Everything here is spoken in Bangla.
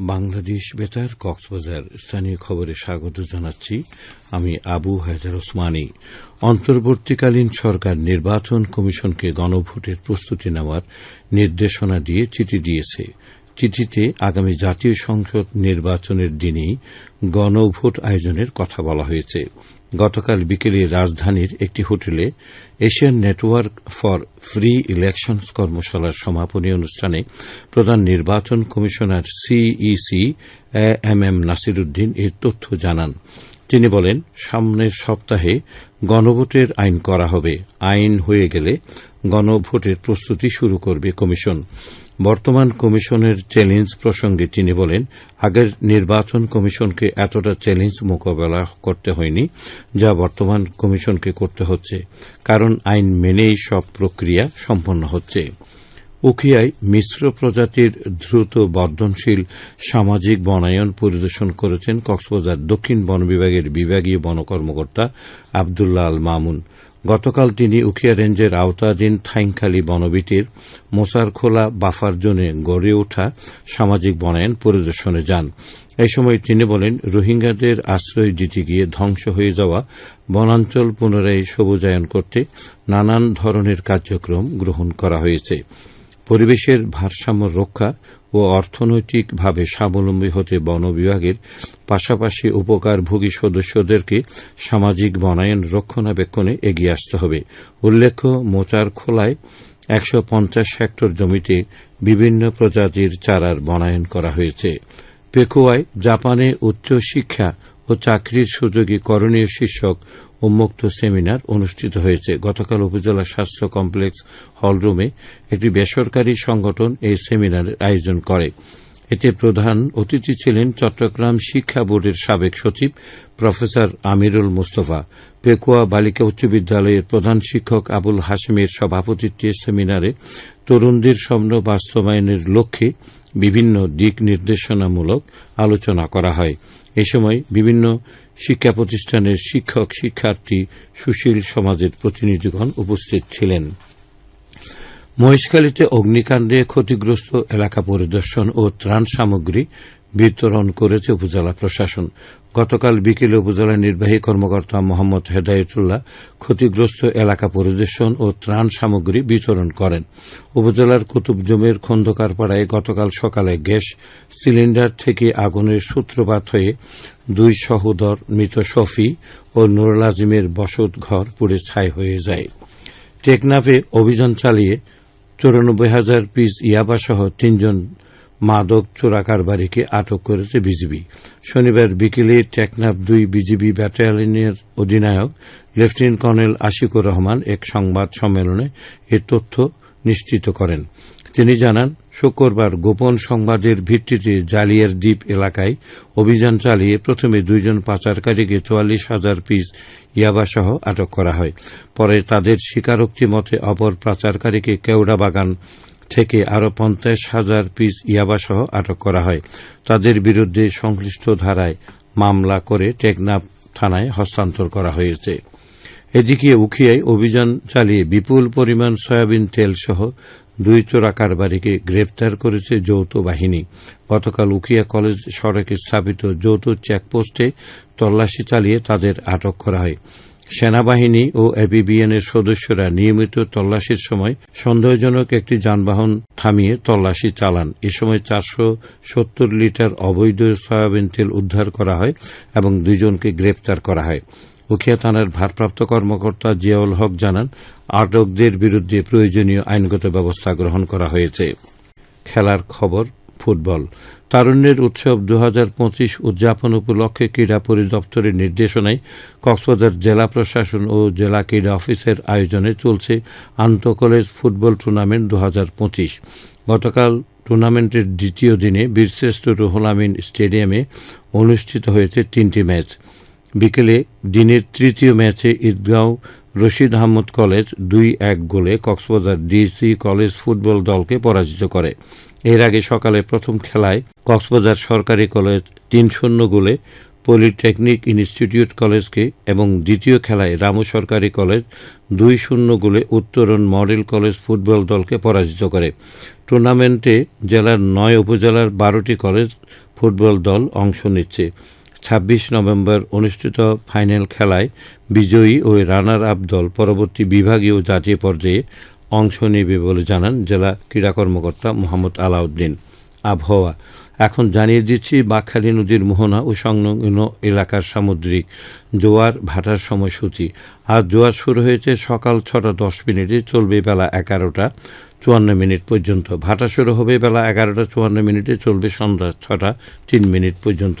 বাংলাদেশ বেতার, কক্সবাজার। স্থানীয় খবরে স্বাগত জানাচ্ছি আমি আবু হায়দার ওসমানী। অন্তর্বর্তীকালীন সরকার নির্বাচন কমিশনকে গণভোটের প্রস্তুতি নেওয়ার নির্দেশনা দিয়ে চিঠি দিয়েছে। চিঠিতে আগামী জাতীয় সংসদ নির্বাচনের দিনেই গণভোট আয়োজনের কথা বলা হয়েছে। গতকাল বিকেলে রাজধানীর একটি হোটেলে Asian network for free elections কর্মশালার সমাপনী অনুষ্ঠানে প্রধান নির্বাচন কমিশনার সিইসি এম এম নাসিরুদ্দিন এর তথ্য জানান। তিনি বলেন, সামনের সপ্তাহে গণভোটের আইন করা হবে। আইন হয়ে গেলে গণভোটের প্রস্তুতি শুরু করবে কমিশন। বর্তমান কমিশনের চ্যালেঞ্জ প্রসঙ্গে তিনি বলেন, আগের নির্বাচন কমিশনকে এতটা চ্যালেঞ্জ মোকাবেলা করতে হয়নি যা বর্তমান কমিশনকে করতে হচ্ছে, কারণ আইন মেনেই সব প্রক্রিয়া সম্পন্ন হচ্ছে। উখিয়ায় মিশ্র প্রজাতির দ্রুত বর্ধনশীল সামাজিক বনায়ন পরিদর্শন করেছেন কক্সবাজার দক্ষিণ বন বিভাগের বিভাগীয় বন কর্মকর্তা আবদুল্লাহ আল মামুন। গতকাল তিনি উখিয়া রেঞ্জের আওতাধীন থাইংখালী বনবিটির মোসারখোলা বাফার জোনে গড়ে ওঠা সামাজিক বনায়ন পরিদর্শনে যান। এই সময় তিনি বলেন, রোহিঙ্গাদের আশ্রয় দিতে গিয়ে ধ্বংস হয়ে যাওয়া বনাঞ্চল পুনরায় সবুজায়ন করতে নানান ধরনের কার্যক্রম গ্রহণ করা হয়েছে। পরিবেশের ভারসাম্য রক্ষা ও অর্থনৈতিকভাবে স্বাবলম্বী হতে বন বিভাগের পাশাপাশি উপকারভোগী সদস্যদেরকে সামাজিক বনায়ন রক্ষণাবেক্ষণে এগিয়ে আসতে হবে। উল্লেখ্য, মোচার খোলায় একশো পঞ্চাশ হেক্টর জমিতে বিভিন্ন প্রজাতির চারার বনায়ন করা হয়েছে। পেকুয়ায় জাপানে উচ্চশিক্ষা ও চাকরির সুযোগী করণীয় শীর্ষক উন্মুক্ত সেমিনার অনুষ্ঠিত হয়েছে। গতকাল উপজেলা স্বাস্থ্য কমপ্লেক্স হলরুমে একটি বেসরকারি সংগঠন এই সেমিনারের আয়োজন করে। এতে প্রধান অতিথি ছিলেন চট্টগ্রাম শিক্ষা বোর্ডের সাবেক সচিব প্রফেসর আমিরুল মুস্তফা। পেকুয়া বালিকা উচ্চ বিদ্যালয়ের প্রধান শিক্ষক আবুল হাসিমের সভাপতিত্বে সেমিনারে তরুণদের স্বপ্ন বাস্তবায়নের লক্ষ্যে বিভিন্ন দিক নির্দেশনামূলক আলোচনা করা হয়। এ সময় বিভিন্ন শিক্ষা প্রতিষ্ঠানের শিক্ষক শিক্ষার্থী সুশীল সমাজের প্রতিনিধিগণ উপস্থিত ছিলেন। মহেশখালীতে অগ্নিকাণ্ডে ক্ষতিগ্রস্ত এলাকা পরিদর্শন ও ত্রাণ সামগ্রী বিতরণ করেছে উপজেলা প্রশাসন। গতকাল বিকেলে উপজেলা নির্বাহী কর্মকর্তা মোহাম্মদ হেদায়তুল্লাহ ক্ষতিগ্রস্ত এলাকা পরিদর্শন ও ত্রাণ সামগ্রী বিতরণ করেন। উপজেলার কুতুবজমের খন্দকারপাড়ায় গতকাল সকালে গ্যাস সিলিন্ডার থেকে আগুনের সূত্রপাত হয়ে দুই সহোদর মৃত শফি ও নুরুল আজিমের বসত ঘর পুড়ে ছাই হয়ে যায়। টেকনাফে অভিযান চালিয়ে চৌরানব্বই হাজার পিস ইয়াবাসহ তিনজন মাদক চোরা কারবারিকে আটক করেছে বিজিবি। শনিবার বিকেলে টেকনাফ দুই বিজিবি ব্যাটালিয়নের অধিনায়ক লেফটেন্যান্ট কর্নেল আশিকুর রহমান এক সংবাদ সম্মেলনে এ তথ্য নিশ্চিত করেন। তিনি জানান, শুক্রবার গোপন সংবাদের ভিত্তিতে জালিয়ার দ্বীপ এলাকায় অভিযান চালিয়ে প্রথমে দুইজন পাচারকারীকে চুয়াল্লিশ হাজার পিস ইয়াবাসহ আটক করা হয়। পরে তাদের স্বীকারোক্তি মতে অপর পাচারকারীকে কেওড়া বাগান থেকে আরও পঞ্চাশ হাজার পিস ইয়াবাসহ আটক করা হয়। তাদের বিরুদ্ধে সংশ্লিষ্ট ধারায় মামলা করে টেকনাফ থানায় হস্তান্তর করা হয়েছে। এদিকে উখিয়ায় অভিযান চালিয়ে বিপুল পরিমাণ সয়াবিন তেল সহ দুই চোরা কারবারিকে গ্রেপ্তার করেছে যৌথ বাহিনী। গতকাল উখিয়া কলেজ সড়কে স্থাপিত যৌথ চেকপোস্টে তল্লাশি চালিয়ে তাদের আটক করা হয়। সেনাবাহিনী ও এপিবিএনের সদস্যরা নিয়মিত তল্লাশির সময় সন্দেহজনক একটি যানবাহন থামিয়ে তল্লাশি চালান। এ সময় চারশো সত্তর লিটার অবৈধ সয়াবিন তেল উদ্ধার করা হয় এবং দুইজনকে গ্রেপ্তার করা হয়। উখিয়া থানার ভারপ্রাপ্ত কর্মকর্তা জিয়াউল হক জানান, আটকদের বিরুদ্ধে প্রয়োজনীয় আইনগত ব্যবস্থা গ্রহণ করা হয়েছে। খেলার খবর ফুটবল। তারুণ্যের উৎসব দু পঁচিশ উদযাপন উপলক্ষে ক্রীড়া পরিদপ্তরের নির্দেশনায় কক্সবাজার জেলা প্রশাসন ও জেলা ক্রীড়া অফিসের আয়োজনে চলছে আন্তঃকলেজ ফুটবল টুর্নামেন্ট দু হাজার পঁচিশ। গতকাল টুর্নামেন্টের দ্বিতীয় দিনে বীরশ্রেষ্ঠ রুহুল আমিন স্টেডিয়ামে অনুষ্ঠিত হয়েছে তিনটি ম্যাচ। বিকেলে দিনের তৃতীয় ম্যাচে ঈদগাঁও রশিদ আহমদ কলেজ দুই এক গোলে কক্সবাজার ডিসি কলেজ ফুটবল দলকে পরাজিত করে। এর আগে সকালে প্রথম খেলায় কক্সবাজার সরকারি কলেজ তিন শূন্য গোলে পলিটেকনিক ইনস্টিটিউট কলেজকে এবং দ্বিতীয় খেলায় রামু সরকারি কলেজ দুই শূন্য গোলে উত্তরণ মডেল কলেজ ফুটবল দলকে পরাজিত করে। টুর্নামেন্টে জেলার নয় উপজেলার বারোটি কলেজ ফুটবল দল অংশ নিচ্ছে। ছাব্বিশ নভেম্বর অনুষ্ঠিত ফাইনাল খেলায় বিজয়ী ও রানার আপ দল পরবর্তী বিভাগীয় জাতীয় পর্যায়ে অংশ নেবে বলে জানান জেলা ক্রীড়া কর্মকর্তা মোহাম্মদ আলাউদ্দিন। আবহাওয়া। এখন জানিয়ে দিচ্ছি, বাকখালী নদীর মোহনা ও সংলগ্ন এলাকার সামুদ্রিক জোয়ার ভাটার সময়সূচি। আজ জোয়ার শুরু হয়েছে সকাল ছটা দশ মিনিটে, চলবে বেলা এগারোটা চুয়ান্ন মিনিট পর্যন্ত। ভাটা শুরু হবে বেলা এগারোটা চুয়ান্ন মিনিটে, চলবে সন্ধ্যা ছটা তিন মিনিট পর্যন্ত।